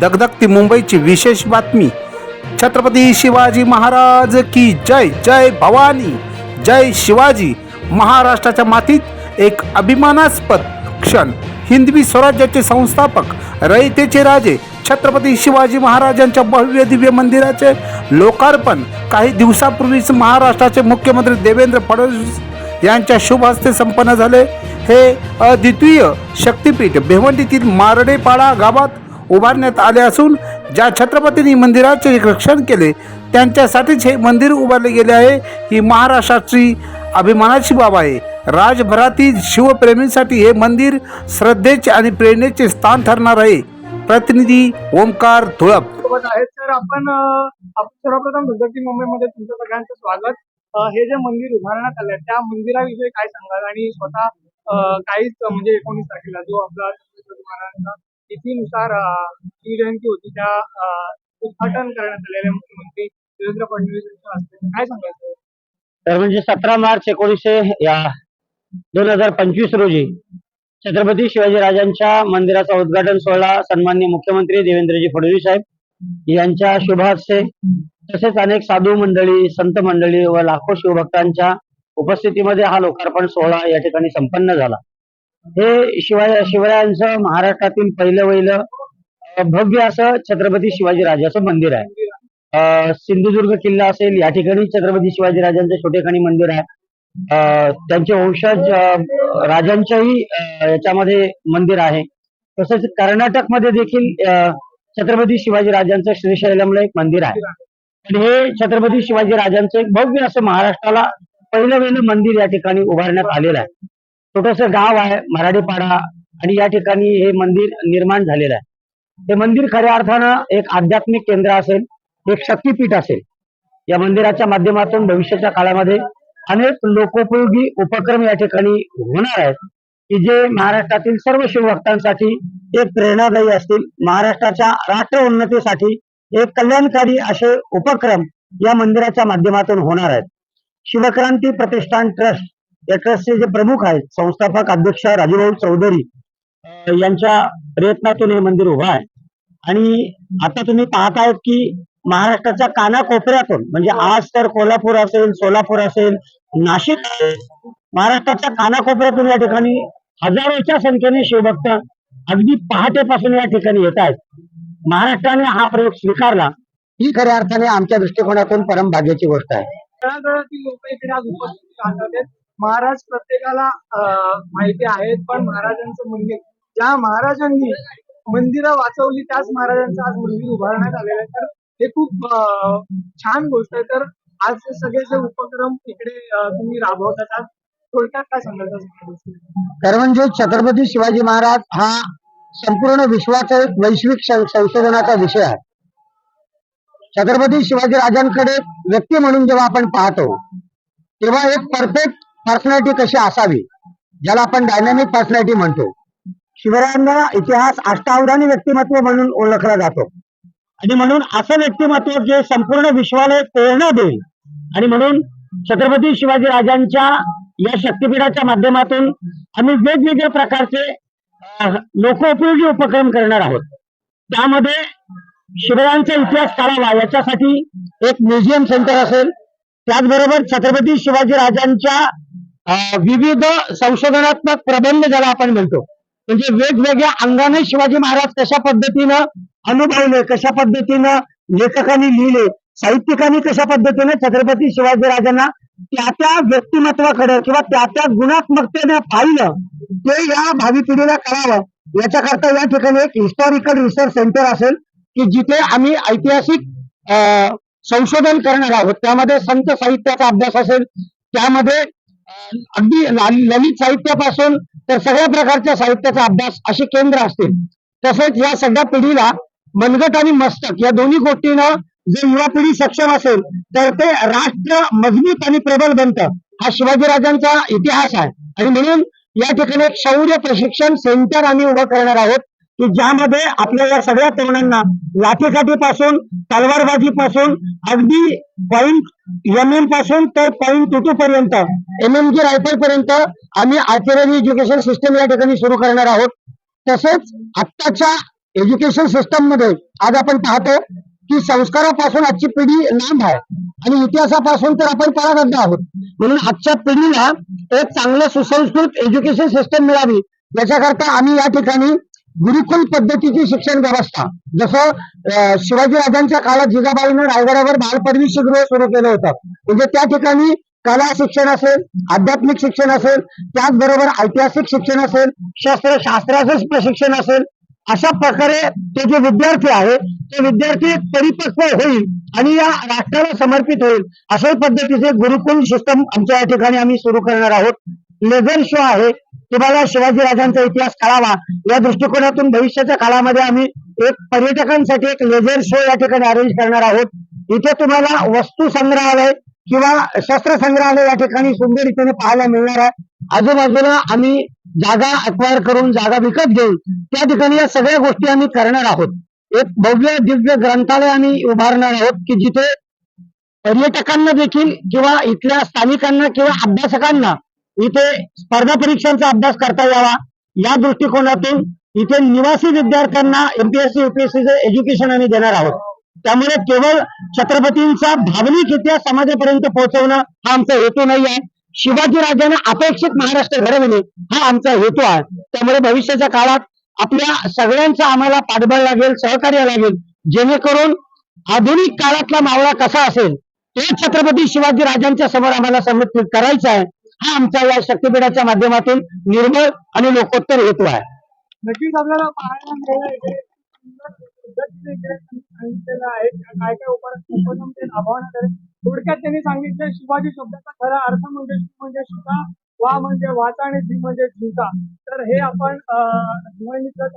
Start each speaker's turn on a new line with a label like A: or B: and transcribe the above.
A: दगदगती मुंबईची विशेष बातमी. छत्रपती शिवाजी महाराज की जय जय भवानी जय शिवाजी. महाराष्ट्राच्या मातीत एक अभिमानास्पद क्षण. हिंदवी स्वराज्याचे संस्थापक रयतेचे राजे छत्रपती शिवाजी महाराजांच्या भव्य दिव्य मंदिराचे लोकार्पण. काही दिवसापूर्वीच महाराष्ट्राचे मुख्यमंत्री देवेंद्र फडणवीस यांच्या शुभ हस्ते संपन्न झाले. हे अद्वितीय शक्तिपीठ भिवंडीतील मारडेपाडा गावात उभारण्यात आले असून ज्या छत्रपतींनी मंदिराचे रक्षण केले त्यांच्यासाठीच हे मंदिर उभारले गेले आहे. ही महाराष्ट्राची अभिमानाची बाब आहे. राजभरातील शिवप्रेमींसाठी हे मंदिर श्रद्धेचे आणि प्रेरणेचे स्थान ठरणार आहे. प्रतिनिधी ओमकार धुळप.
B: आहेत तर आपण सर्वप्रथम दुर्गती मुंबईमध्ये तुमचं सगळ्यांचं स्वागत. हे जे मंदिर उभारण्यात आलंय त्या मंदिराविषयी काय सांगाल? आणि स्वतः काहीच म्हणजे एकोणीस तारखेला जो आपला तिथीनुसार ही जयंती होती त्या उद्घाटन करण्यात आलेल्या मुख्यमंत्री देवेंद्र फडणवीस यांच्या हस्ते. काय सांगायचं?
C: तर म्हणजे सतरा मार्च एकोणीसशे या दोन हजार पंचवीस रोजी छत्रपती शिवाजी राजांच्या मंदिराचा उद्घाटन सोहळा सन्मान्य मुख्यमंत्री देवेंद्रजी फडणवीस साहेब यांच्या शुभ तसेच अनेक साधू मंडळी संत मंडळी व लाखो शिवभक्तांच्या उपस्थितीमध्ये हा लोकार्पण सोहळा या ठिकाणी संपन्न झाला. हे शिवाय शिवरायांचं महाराष्ट्रातील पहिलं वहिलं भव्य असं छत्रपती शिवाजी राजाचं मंदिर आहे. अं, सिंधुदुर्ग किल्ला असेल या ठिकाणी छत्रपती शिवाजी राजांचं छोटेखानी मंदिर आहे. अं, त्यांचे वंशज राजांच्याही अं, याच्यामध्ये मंदिर आहे. तसंच कर्नाटकमध्ये देखील अं, छत्रपती शिवाजी राजांचं श्रीशैलमला एक मंदिर आहे. पण हे छत्रपती शिवाजी राजांचं एक भव्य असं महाराष्ट्राला पहिलं वेळेला मंदिर या ठिकाणी उभारण्यात आलेलं आहे. छोटस गाव आहे मराठीपाडा आणि या ठिकाणी हे मंदिर निर्माण झालेलं आहे. हे मंदिर खऱ्या अर्थानं एक आध्यात्मिक केंद्र असेल एक शक्तीपीठ असेल. या मंदिराच्या माध्यमातून भविष्याच्या काळामध्ये अनेक लोकोपयोगी उपक्रम या ठिकाणी होणार आहेत की जे महाराष्ट्रातील सर्व शिवभक्तांसाठी एक प्रेरणादायी असतील. महाराष्ट्राच्या राष्ट्र उन्नतीसाठी एक कल्याणकारी असे उपक्रम या मंदिराच्या माध्यमातून होणार आहेत. शिवक्रांती प्रतिष्ठान ट्रस्ट या ट्रस्टचे जे प्रमुख आहेत संस्थापक अध्यक्ष राजूभाऊ चौधरी यांच्या प्रयत्नातून हे मंदिर उभं आहे. आणि आता तुम्ही पाहत आहात की महाराष्ट्राच्या कानाकोपऱ्यातून म्हणजे आज तर कोल्हापूर असेल सोलापूर असेल नाशिक महाराष्ट्राच्या कानाकोपऱ्यातून या ठिकाणी हजारोच्या संख्येने शिवभक्त अगदी पहाटेपासून या ठिकाणी येत आहेत. महाराष्ट्राने हा प्रयोग स्वीकारला. ही खऱ्या अर्थाने आमच्या दृष्टिकोनातून परमभाग्याची गोष्ट आहे.
B: महाराज प्रत्येकाला माहिती आहेत पण महाराजांचं मंदिर ज्या महाराजांनी मंदिरं वाचवली त्याच महाराजांचं आज मंदिर उभारण्यात आलेलं आहे. तर हे खूप छान गोष्ट आहे. तर आज सगळे जे उपक्रम इकडे तुम्ही राबवतात आज थोडक्यात काय सांगायचं
C: तर म्हणजे छत्रपती शिवाजी महाराज हा संपूर्ण विश्वाचा एक वैश्विक संशोधनाचा विषय आहे. छत्रपती शिवाजी राजांकडे व्यक्ती म्हणून जेव्हा आपण पाहतो तेव्हा एक परफेक्ट पर्सनॅलिटी कशी असावी? ज्याला आपण डायनॅमिक पर्सनॅलिटी म्हणतो. शिवरायांना इतिहास अष्टावधानी व्यक्तिमत्व म्हणून ओळखला जातो. आणि म्हणून असं व्यक्तिमत्व जे संपूर्ण विश्वाला प्रेरणा देईल. आणि म्हणून छत्रपती शिवाजी राजांच्या या शक्तीपीठाच्या माध्यमातून आम्ही वेगवेगळ्या प्रकारचे लोकोपयोगी उपक्रम करणार आहोत. त्यामध्ये शिवरायांचा इतिहास काढावा याच्यासाठी एक म्युझियम सेंटर असेल. त्याचबरोबर छत्रपती शिवाजी राजांच्या विविध संशोधनात्मक प्रबंध ज्याला आपण म्हणतो. म्हणजे वेगवेगळ्या अंगाने शिवाजी महाराज कशा पद्धतीनं अनुभवले कशा पद्धतीनं लेखकांनी लिहिले साहित्यिकांनी कशा पद्धतीने छत्रपती शिवाजी राजांना त्या त्या व्यक्तिमत्वाकडे किंवा त्या त्या गुणात्मकतेने पाहिलं ते या भावी पिढीला कळावं. याच्याकरता या ठिकाणी एक हिस्टॉरिकल रिसर्च सेंटर असेल की जिथे आम्ही ऐतिहासिक संशोधन करणार आहोत. त्यामध्ये संत साहित्याचा अभ्यास असेल त्यामध्ये अगदी ललित साहित्यापासून तर सगळ्या प्रकारच्या साहित्याचा अभ्यास असे केंद्र असतील. तसेच या सगळ्या पिढीला मनगट आणि मस्तक या दोन्ही गोष्टीनं जर युवा पिढी सक्षम असेल तर ते राष्ट्र मजबूत आणि प्रबल बनतं. हा शिवाजीराजांचा इतिहास आहे. आणि म्हणून या ठिकाणी एक शौर्य प्रशिक्षण सेंटर आम्ही उभं करणार आहोत. की ज्यामध्ये आपल्या या सगळ्या तरुणांना तलवारबाजी पासून अगदी पॉईंट एम एमपासून तर पॉईंट टू टू पर्यंत एम एम जी रायफल पर्यंत आम्ही आर्टिलरी एज्युकेशन सिस्टम या ठिकाणी सुरू करणार आहोत. तसेच आत्ताच्या एज्युकेशन सिस्टममध्ये आज आपण पाहतो की संस्कारापासून आजची पिढी लांब आहे आणि इतिहासापासून तर आपण पराबद्ध आहोत. म्हणून आजच्या पिढीला एक चांगलं सुसंस्कृत एज्युकेशन सिस्टम मिळावी याच्याकरता आम्ही या ठिकाणी गुरुकुल पद्धतीची शिक्षण व्यवस्था. जसं शिवाजी शिवाजीराजांच्या काळात जिजाबाईनं रायगडावर बालपदवीगृह सुरू केलं होतं. म्हणजे त्या ठिकाणी कला शिक्षण असेल आध्यात्मिक शिक्षण असेल त्याचबरोबर ऐतिहासिक शिक्षण असेल शस्त्र शास्त्राचं प्रशिक्षण असेल अशा प्रकारे ते जे विद्यार्थी आहे ते विद्यार्थी परिपक्व होईल आणि या राष्ट्राला समर्पित होईल अशा पद्धतीचे गुरुकुल सिस्टम आमच्या या ठिकाणी आम्ही सुरू करणार आहोत. लेझर शो आहे. तुम्हाला शिवाजीराजांचा इतिहास कळावा. या दृष्टिकोनातून भविष्याच्या काळामध्ये आम्ही एक पर्यटकांसाठी एक लेझर शो या ठिकाणी अरेंज करणार आहोत. इथे तुम्हाला वस्तू संग्रहालय किंवा शस्त्र संग्रहालय या ठिकाणी सुंदर रीतीने पाहायला मिळणार आहे. आजूबाजूला आम्ही जागा अक्वायर करून जागा विकत घेऊन त्या ठिकाणी या सगळ्या गोष्टी आम्ही करणार आहोत. एक भव्य दिव्य ग्रंथालय आम्ही उभारणार आहोत की जिथे पर्यटकांना देखील किंवा इथल्या स्थानिकांना किंवा अभ्यासकांना इथे स्पर्धा परीक्षांचा अभ्यास करता यावा. या दृष्टिकोनातून इथे निवासी विद्यार्थ्यांना एमपीएससी युपीएससीचं एज्युकेशन आम्ही देणार आहोत. त्यामुळे केवळ छत्रपतींचा भावनिक इतिहास समाजापर्यंत पोहोचवणं हा आमचा हेतू नाही आहे. शिवाजीराजांना अपेक्षित महाराष्ट्र घडविणे हा आमचा हेतू आहे. त्यामुळे भविष्याच्या काळात आपल्या सगळ्यांचा आम्हाला पाठबळ लागेल सहकार्य लागेल. जेणेकरून आधुनिक काळातला मावळा कसा असेल ते छत्रपती शिवाजी राजांच्या समोर आम्हाला समर्पित करायचा आहे. हा आमच्या या शक्तीपीठाच्या माध्यमातून निर्मळ आणि लोकोत्तर हेतू आहे.
B: नक्कीच आपल्याला पाहायला सुंदर पद्धतीने सांगितलेलं आहे त्या काय काय उपाय उपक्रम ते राबवण्यात आले थोडक्यात त्यांनी सांगितलं शिवाजी शब्दाचा खरा अर्थ म्हणजे शिव म्हणजे शिका वा म्हणजे वाचा आणि जी म्हणजे जिंका तर हे आपण अं, नंतर